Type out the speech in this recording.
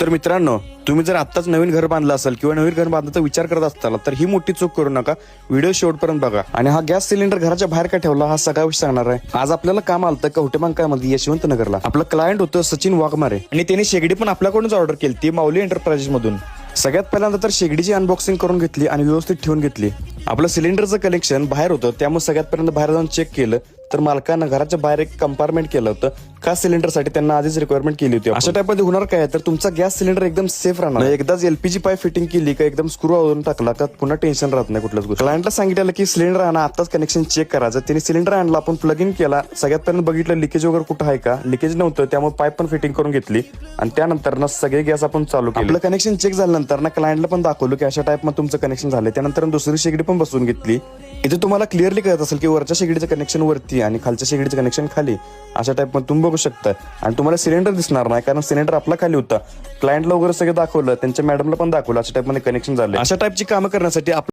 तर मित्रांनो तुम्ही जर आत्ताच नवीन घर बांधलं असेल किंवा नवीन घर बांधण्याचा विचार करत असताल तर ही मोठी चूक करू नका. व्हिडिओ शेवटपर्यंत बघा. आणि हा गॅस सिलेंडर घराच्या बाहेर का ठेवला हा सगळा विषय सांगणार आहे. आज आपल्याला काम आलं कवटे यशवंत नगरला आपलं क्लायंट होतं सचिन वाघमारे. आणि त्यांनी शेगडी पण आपल्याकडूनच ऑर्डर केली ती माऊली एंटरप्राइजेस मधून. सगळ्यात पहिल्यांदा तर शेगडीची अनबॉक्सिंग करून घेतली आणि व्यवस्थित ठेवून घेतली. आपलं सिलेंडरचं कनेक्शन बाहेर होतं त्यामुळे सगळ्यात पर्यंत बाहेर जाऊन चेक केलं. तर मालकानं घराच्या बाहेर एक कंपार्टमेंट केलं होतं. खास सिलेंडरसाठी त्यांना आधीच रिक्वायरमेंट केली होती. अशा टाईपमध्ये होणार काय? तर तुमचा गॅस सिलेंडर एकदम सेफ राहणार. एकदाच एलपीजी पाईप फिटिंग केली का एकदम स्क्रू आवरून टाकला का पुन्हा टेन्शन राहत नाही कुठल्याच गोष्ट क्लायंटला सांगितलं की सिलेंडर आणा आताच कनेक्शन चेक करायचं त्यांनी सिलेंडर आणला आपण प्लग इन केला. सगळ्यात पहिल्यांदा बघितलं लिकेज वगैरे कुठं आहे का? लिकेज नव्हतं त्यामुळे पाईप पण फिटिंग करून घेतली. आणि त्यानंतर ना सगळे गॅस आपण चालू केलं. आपलं कनेक्शन चेक झाल्यानंतर ना क्लायंटला पण दाखवलं की अशा टाईपमध्ये तुमचं कनेक्शन झालं त्यानंतर दुसरी शेगडी पण बसवून घेतली. इथे तुम्हाला क्लिअरली कळत असेल की वरच्या शेगडीचं कनेक्शन वरती आणि खालच्या शेगडीचं कनेक्शन खाली. अशा टाईपमध्ये तुम्ही बघू शकता. आणि तुम्हाला सिलेंडर दिसणार नाही कारण सिलेंडर आपला खाली होता. क्लायंटला वगैरे सगळं दाखवलं त्यांच्या मॅडमला पण दाखवलं अशा टाईपमध्ये कनेक्शन झालं. अशा टाईपची कामं करण्यासाठी